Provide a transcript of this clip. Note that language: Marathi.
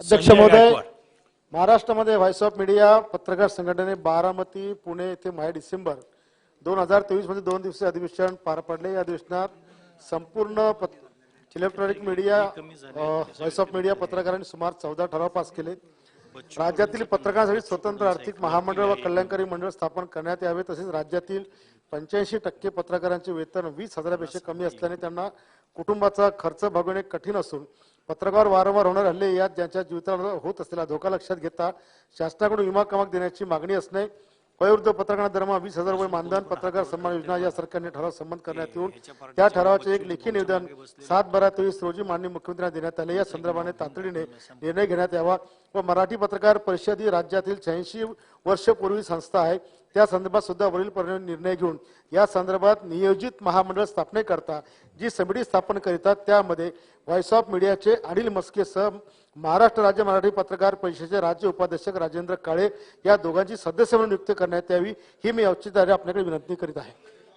अध्यक्ष महोदय. महाराष्ट्रामध्ये व्हॉइस ऑफ मीडिया पत्रकार संघटनेने बारामती पुणे येथे माहे डिसेंबर दोन हजार तेवीसमध्ये दोन दिवसीय अधिवेशन पार पडले या अधिवेशनात संपूर्ण electronic media voice of media पत्रकारांनी सुमार चौदा ठराव पास केले राज्यातील पत्रकारांसाठी स्वतंत्र आर्थिक महामंडळ व कल्याणकारी मंडळ स्थापन करण्यात यावे तसेच राज्यातील पंच्याऐंशी टक्के पत्रकारांचे वेतन वीस हजारापेक्षा कमी असल्याने त्यांना कुटुंबाचा खर्च भागवणे कठीण असून पत्रकार वारंवार होणारे हल्ले यात ज्यांच्या जीविताला होत असलेला धोका लक्षात घेता शासनाकडून विमा क्रमांक देण्याची मागणी असणे वयोवृद्ध पत्रकारांना दरमहा वीस हजार रुपये मानधन पत्रकार सन्मान योजना या सरकारने ठराव संमत करण्यात येऊन त्या ठरावाचे एक लेखी निवेदन सात बारा तेवीस रोजी माननीय मुख्यमंत्र्यांना देण्यात आले. या संदर्भाने तातडीने निर्णय घेण्यात यावा व मराठी पत्रकार परिषद ही राज्यातील शहाऐंशी वर्षपूर्वी संस्था आहे. त्या संदर्भात सुद्धा वरील परिणाम निर्णय घेऊन या संदर्भात नियोजित महामंडळ स्थापनेकरता जी समिती स्थापन करीतात. त्यामध्ये व्हॉइस ऑफ मीडियाचे अनिल मस्केसह महाराष्ट्र राज्य मराठी पत्रकार परिषदेचे राज्य उपाध्यक्ष राजेंद्र काळे या दोघांची सदस्य म्हणून नियुक्ती करण्यात यावी ही मी औचित्याने आपल्याकडे विनंती करीत आहे.